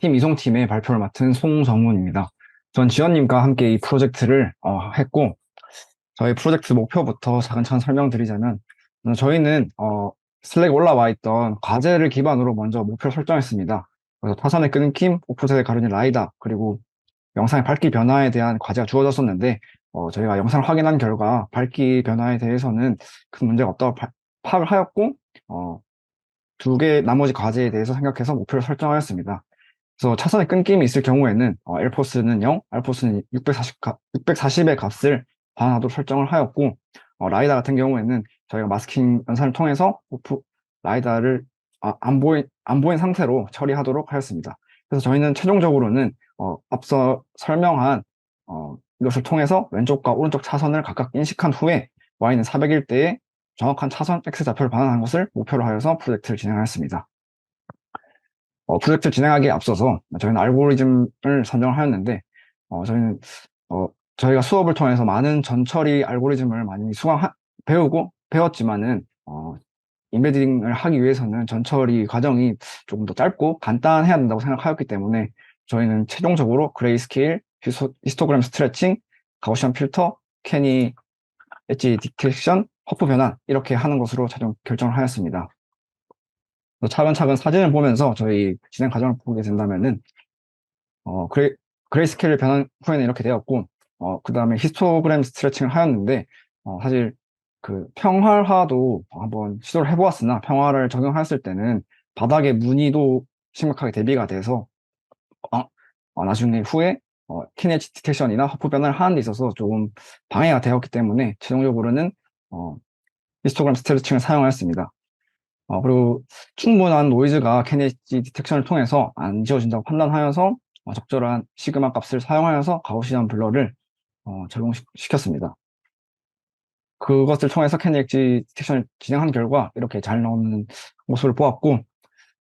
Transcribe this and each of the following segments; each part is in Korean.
팀 이송팀의 발표를 맡은 송정훈입니다. 전 지원님과 함께 이 프로젝트를 어, 했고, 저희 프로젝트 목표부터 차근차근 설명드리자면, 어, 저희는 어, 슬랙에 올라와 있던 과제를 기반으로 먼저 목표를 설정했습니다. 그래서 타선의 끊김, 오프셋의 가르니 라이다, 그리고 영상의 밝기 변화에 대한 과제가 주어졌었는데, 어, 저희가 영상을 확인한 결과 밝기 변화에 대해서는 큰 문제가 없다고 파, 파악을 하였고, 어, 두 개 나머지 과제에 대해서 생각해서 목표를 설정하였습니다. 그래서 차선의 끊김이 있을 경우에는 어, 엘포스는 0, 알포스는 640, 640의 값을 반환하도록 설정을 하였고 어, 라이다 같은 경우에는 저희가 마스킹 연산을 통해서 오프 라이다를 아, 안 보인 안 보인 상태로 처리하도록 하였습니다. 그래서 저희는 최종적으로는 어, 앞서 설명한 어, 이것을 통해서 왼쪽과 오른쪽 차선을 각각 인식한 후에 y는 400일 때에 정확한 차선 x 좌표를 반환하는 것을 목표로 하여서 프로젝트를 진행하였습니다. 어, 프로젝트 진행하기에 앞서서 저희는 알고리즘을 선정을 하였는데 어, 저희는 어, 저희가 수업을 통해서 많은 전처리 알고리즘을 많이 수강 배우고 배웠지만은 어, 인베딩을 하기 위해서는 전처리 과정이 조금 더 짧고 간단해야 된다고 생각하였기 때문에 저희는 최종적으로 그레이스케일, 히스토그램 스트레칭, 가우시안 필터, 캐니 엣지 디텍션, 허프 변환 이렇게 하는 것으로 최종 결정을 하였습니다. 차근차근 사진을 보면서 저희 진행 과정을 보게 된다면은 어 그레, 그레이스케일 변환 후에는 이렇게 되었고 어 그 다음에 히스토그램 스트레칭을 하였는데 어 사실 그 평활화도 한번 시도를 해보았으나 평화를 적용하였을 때는 바닥에 무늬도 심각하게 대비가 돼서 어, 어 나중에 후에 어, 키네치 디텍션이나 허프 변화를 하는 데 있어서 조금 방해가 되었기 때문에 최종적으로는 어, 히스토그램 스트레칭을 사용하였습니다. 어, 그리고 충분한 노이즈가 캐네지 디텍션을 통해서 안 지워진다고 판단하여서 어, 적절한 시그마 값을 사용하여서 가우시안 블러를 어, 적용시켰습니다. 그것을 통해서 캐네지 디텍션을 진행한 결과 이렇게 잘 나오는 모습을 보았고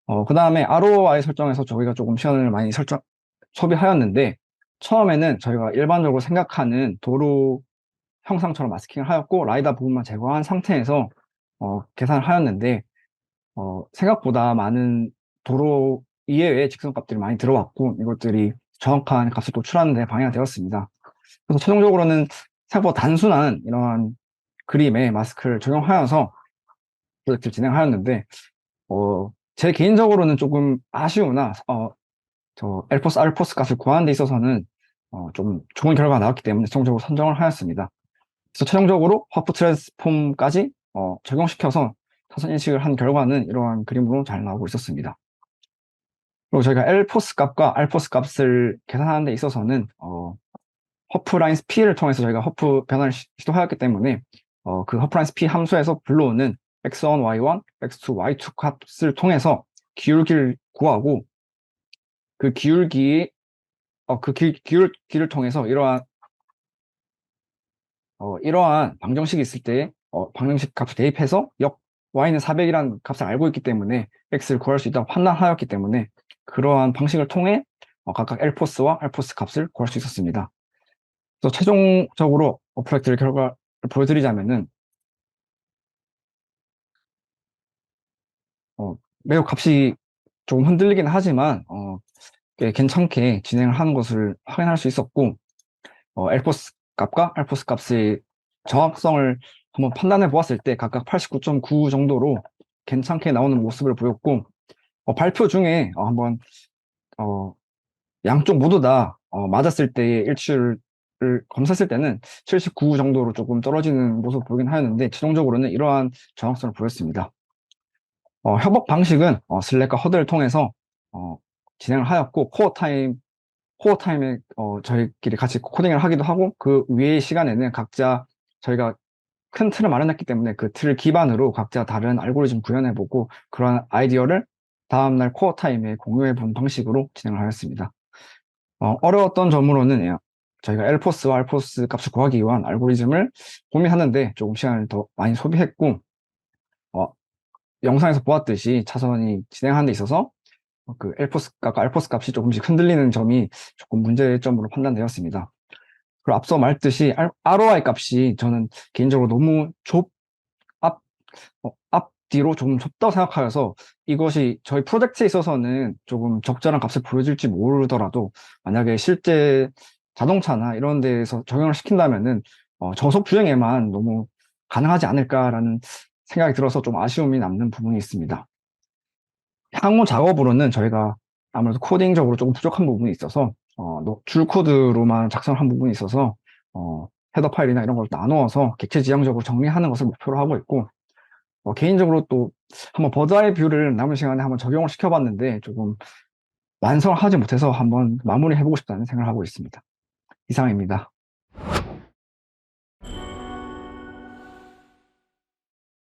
어, 그 다음에 ROI 설정에서 저희가 조금 시간을 많이 설정 소비하였는데 처음에는 저희가 일반적으로 생각하는 도로 형상처럼 마스킹을 하였고 라이다 부분만 제거한 상태에서 어, 계산을 하였는데 어, 생각보다 많은 도로 이외의 직선값들이 많이 들어왔고 이것들이 정확한 값을 도출하는 데 방해가 되었습니다. 그래서 최종적으로는 생각보다 단순한 이러한 그림에 마스크를 적용하여서 프로젝트를 진행하였는데 어, 제 개인적으로는 조금 아쉬우나 어, 저 엘포스 알포스 값을 구하는 데 있어서는 어, 좀 좋은 결과가 나왔기 때문에 최종적으로 선정을 하였습니다. 그래서 최종적으로 화프 트랜스폼까지 어, 적용시켜서 타선 인식을 한 결과는 이러한 그림으로 잘 나오고 있었습니다. 그리고 저희가 L포스 값과 R포스 값을 계산하는 데 있어서는 어, 허프라인 스피를 통해서 저희가 허프 변화를 시 도하였기 때문에 어, 그 허프라인 스피 함수에서 불러오는 x1, y1, x2, y2 값을 통해서 기울기를 구하고 그 기울기 어, 그 기, 기울, 기를 통해서 이러한 어, 이러한 방정식이 있을 때 어, 방정식 값을 대입해서 역 y는 400이라는 값을 알고 있기 때문에 x를 구할 수 있다고 판단하였기 때문에 그러한 방식을 통해 어, 각각 L포스와 R포스 값을 구할 수 있었습니다. 그래서 최종적으로 어플렉트를 결과를 보여드리자면은 어, 매우 값이 조금 흔들리긴 하지만 어, 꽤 괜찮게 진행을 하는 것을 확인할 수 있었고 어, L포스 값과 R포스 값의 정확성을 한번 판단해 보았을 때 각각 89.9 정도로 괜찮게 나오는 모습을 보였고 어, 발표 중에 어, 한번 어, 양쪽 모두 다 어, 맞았을 때의 일치를 검사했을 때는 79 정도로 조금 떨어지는 모습을 보이긴 하였는데 최종적으로는 이러한 정확성을 보였습니다. 어, 협업 방식은 어, 슬랙과 허드를 통해서 어, 진행을 하였고 코어 타임 코어 타임에 어, 저희끼리 같이 코딩을 하기도 하고 그 위의 시간에는 각자 저희가 큰 틀을 마련했기 때문에 그 틀을 기반으로 각자 다른 알고리즘 구현해보고 그런 아이디어를 다음날 코어 타임에 공유해본 방식으로 진행을 하였습니다. 어, 려웠던 점으로는 예, 저희가 엘포스와 알포스 값을 구하기 위한 알고리즘을 고민하는데 조금 시간을 더 많이 소비했고 어, 영상에서 보았듯이 차선이 진행하는 데 있어서 그 엘포스 값과 알포스 값이 조금씩 흔들리는 점이 조금 문제점으로 판단되었습니다. 그리고 앞서 말했듯이 ROI 값이 저는 개인적으로 너무 좁, 앞, 어, 앞 뒤로 조금 좁다고 생각하여서 이것이 저희 프로젝트에 있어서는 조금 적절한 값을 보여줄지 모르더라도 만약에 실제 자동차나 이런 데에서 적용을 시킨다면은 어, 저속 주행에만 너무 가능하지 않을까라는 생각이 들어서 좀 아쉬움이 남는 부분이 있습니다. 향후 작업으로는 저희가 아무래도 코딩적으로 조금 부족한 부분이 있어서 어, 노- 줄 코드로만 작성한 부분이 있어서 어, 헤더 파일이나 이런 걸 나누어서 객체 지향적으로 정리하는 것을 목표로 하고 있고 어, 개인적으로 또 한번 버드아이 뷰를 남은 시간에 한번 적용을 시켜봤는데 조금 완성을 하지 못해서 한번 마무리해보고 싶다는 생각을 하고 있습니다. 이상입니다.